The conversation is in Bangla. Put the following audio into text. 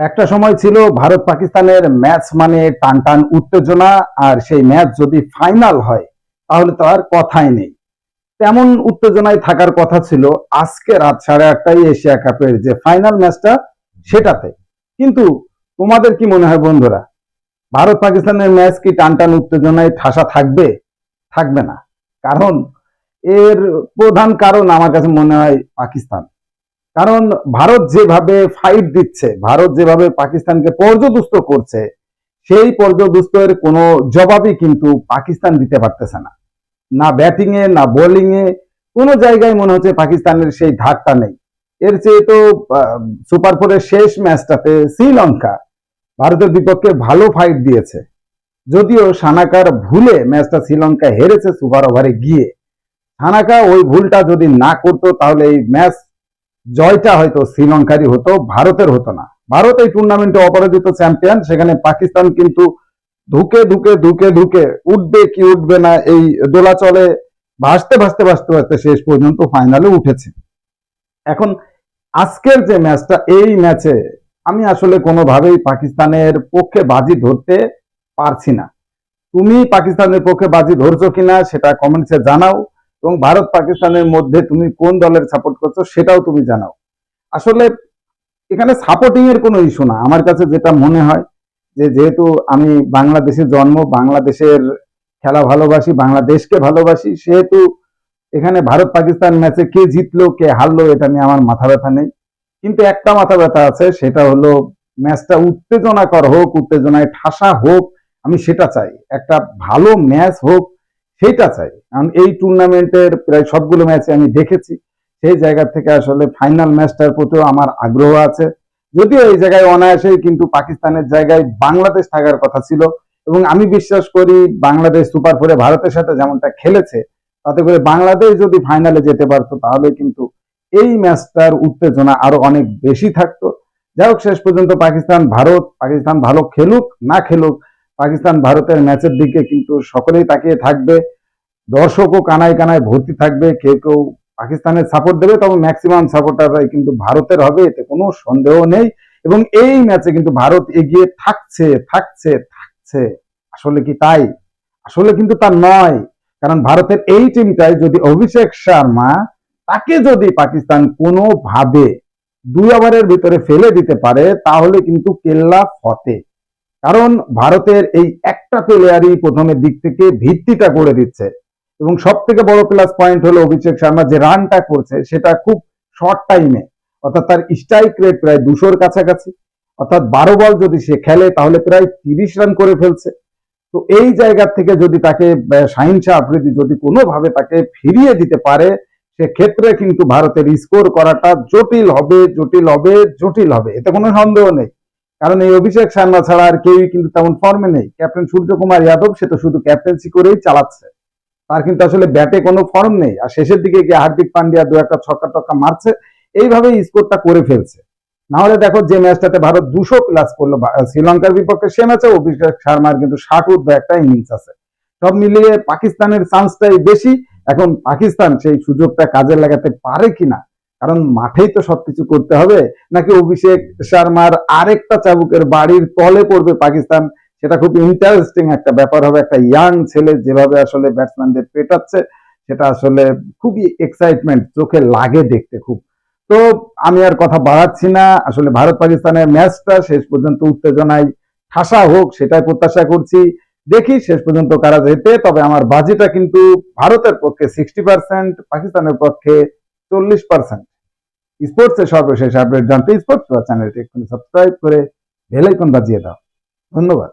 একটা সময় ছিল ভারত পাকিস্তানের ম্যাচ মানে টান টান উত্তেজনা, আর সেই ম্যাচ যদি ফাইনাল হয়, তাহলে তো আর কথাই নেই। তেমন উত্তেজনায় থাকার কথা ছিল আজকে রাত সাড়ে আটটায় এশিয়া কাপের যে ফাইনাল ম্যাচটা, সেটাতে। কিন্তু তোমাদের কি মনে হয় বন্ধুরা? ভারত পাকিস্তানের ম্যাচ কি টান টান উত্তেজনায় ঠাসা থাকবে? থাকবে না। কারণ এর প্রধান কারণ আমার কাছে মনে হয় পাকিস্তান। কারণ ভারত যেভাবে ফাইট দিচ্ছে, ভারত যেভাবে পাকিস্তানকে পর্যদুস্ত করছে, সেই পর্যদুস্তের কোনো জবাবই কিন্তু পাকিস্তান দিতে পারতেছে না। না ব্যাটিং এ, না বোলিং এ, কোনো জায়গায় মনে হচ্ছে পাকিস্তানের সেই ধারটা নেই। এর চেয়ে তো সুপার ফোরের শেষ ম্যাচটাতে শ্রীলঙ্কা ভারতের বিপক্ষে ভালো ফাইট দিয়েছে। যদিও সানাকার ভুলে ম্যাচটা শ্রীলঙ্কা হেরেছে সুপার ওভারে গিয়ে। সানাকা ওই ভুলটা যদি না করতো, তাহলে এই ম্যাচ জয়টা হয়তো শ্রীলঙ্কারই হতো, ভারতের হতো না। ভারত এই টুর্নামেন্টে অপরাজিত চ্যাম্পিয়ন সেখানে পাকিস্তান কিন্তু ধুকে ধুকে ধুকে ধুকে উঠবে কি উঠবে না, এই দোলাচলে ভাসতে ভাসতে ভাসতে ভাসতে শেষ পর্যন্ত ফাইনালে উঠেছে। এখন আজকের যে ম্যাচটা এই ম্যাচে আমি আসলে কোনোভাবেই পাকিস্তানের পক্ষে বাজি ধরতে পারছি না। তুমি পাকিস্তানের পক্ষে বাজি ধরছো কিনা, সেটা কমেন্টসে জানাও। এবং ভারত পাকিস্তানের মধ্যে তুমি কোন দলের সাপোর্ট করছ সেটাও তুমি জানাও। আসলে এখানে সাপোর্টিং এর কোনো ইস্যু না। আমার কাছে যেটা মনে হয় যে যেহেতু আমি বাংলাদেশে জন্ম, বাংলাদেশের খেলা ভালোবাসি, বাংলাদেশকে ভালোবাসি, সেহেতু এখানে ভারত পাকিস্তান ম্যাচে কে জিতলো, কে হারলো এটা নিয়ে আমার মাথা ব্যথা নেই। কিন্তু একটা মাথা ব্যথা আছে, সেটা হলো ম্যাচটা উত্তেজনাকর হোক, উত্তেজনায় ঠাসা হোক, আমি সেটা চাই। একটা ভালো ম্যাচ হোক সেটা চাই। কারণ এই টুর্নামেন্টের প্রায় সবগুলো ম্যাচে আমি দেখেছি। সেই জায়গা থেকে আসলে ফাইনাল ম্যাচটার প্রতিও আমার আগ্রহ আছে। যদিও এই জায়গায় অনায়াসেই কিন্তু পাকিস্তানের জায়গায় বাংলাদেশ থাকার কথা ছিল। এবং আমি বিশ্বাস করি বাংলাদেশ সুপার ফোরে ভারতের সাথে যেমনটা খেলেছে, তাতে করে বাংলাদেশ যদি ফাইনালে যেতে পারতো, তাহলে কিন্তু এই ম্যাচটার উত্তেজনা আরও অনেক বেশি থাকতো। যাই হোক, শেষ পর্যন্ত পাকিস্তান ভারত, পাকিস্তান ভালো খেলুক, না খেলুক পাকিস্তান ভারতের ম্যাচের দিকে কিন্তু সকলেই তাকিয়ে থাকবে। দর্শকও কানায় কানায় ভর্তি থাকবে। কেউ কেউ পাকিস্তানের সাপোর্ট দেবে, তবে ম্যাক্সিমাম সাপোর্টাররাই কিন্তু ভারতের হবে, এতে কোনো সন্দেহ নেই। এবং এই ম্যাচে কিন্তু ভারত এগিয়ে থাকছে থাকছে থাকছে। আসলে কি তাই? আসলে কিন্তু তা নয়। কারণ ভারতের এই টিমটায় যদি অভিষেক শর্মা, তাকে যদি পাকিস্তান কোনোভাবে দুই ওভারের ভিতরে ফেলে দিতে পারে, তাহলে কিন্তু কেল্লা ফতে। কারণ ভারতের এই একটা প্লেয়ারই প্রথমের দিক থেকে ভিত্তিটা করে দিচ্ছে। এবং সব থেকে বড় প্লাস পয়েন্ট হলো অভিষেক শর্মা যে রানটা করছে, সেটা খুব শর্ট টাইমে অর্থাৎ তার স্ট্রাইক রেট প্রায় দুশোর কাছাকাছি। অর্থাৎ বারো বল যদি সে খেলে, তাহলে প্রায় তিরিশ রান করে ফেলছে। তো এই জায়গা থেকে যদি তাকে শাহিন শাহ আফ্রিদি যদি কোনোভাবে তাকে ফিরিয়ে দিতে পারে, সেক্ষেত্রে কিন্তু ভারতের স্কোর করাটা জটিল হবে জটিল হবে জটিল হবে। এতে কোনো সন্দেহ নেই। কারণ এই অভিষেক শর্মা ছাড়া আর কেউই কিন্তু তেমন ফর্মে নেই। ক্যাপ্টেন সূর্যকুমার যাদব সে তো শুধু ক্যাপ্টেন্সি করেই চালাচ্ছে। তার কিন্তু আসলে ব্যাটে কোনো ফর্ম নেই। আর শেষের দিকে গিয়ে হার্দিক পান্ডিয়া দু একটা ছক্কা টক্কা মারছে। এইভাবে স্কোরটা করে ফেলছে। নাহলে দেখো যে ম্যাচটাতে ভারত দুশো প্লাস করল শ্রীলঙ্কার বিপক্ষে, সে ম্যাচে অভিষেক শর্মার কিন্তু ষাট ঊর্ধ্ব একটা ইনিংস আছে। সব মিলিয়ে পাকিস্তানের চান্সটাই বেশি। এখন পাকিস্তান সেই সুযোগটা কাজে লাগাতে পারে কিনা কারণ মাঠেই তো সবকিছু করতে হবে। নাকি অভিষেক শর্মার আরেকটা চাবুকের বাড়ির তলে পড়বে পাকিস্তান? সেটা খুব ইন্টারেস্টিং একটা ব্যাপার হবে। একটা ইয়াং ছেলে যেভাবে আসলে ব্যাটসম্যানদের পেটাচ্ছে, সেটা আসলে খুবই এক্সাইটমেন্ট চোখে লাগে দেখতে খুব। তো আমি আর কথা বাড়াচ্ছি না। আসলে ভারত পাকিস্তানের ম্যাচটা শেষ পর্যন্ত উত্তেজনায় ঠাসা হোক, সেটাই প্রত্যাশা করছি। দেখি শেষ পর্যন্ত কারা যেতে তবে আমার বাজিটা কিন্তু ভারতের পক্ষে সিক্সটি পার্সেন্ট পাকিস্তানের পক্ষে চল্লিশ পার্সেন্ট স্পোর্টসের সর্বশেষ আপডেট জানতে স্পোর্টস চ্যানেলটি এক্ষুনি সাবস্ক্রাইব করে বেলাইকন বাজিয়ে দাও। ধন্যবাদ।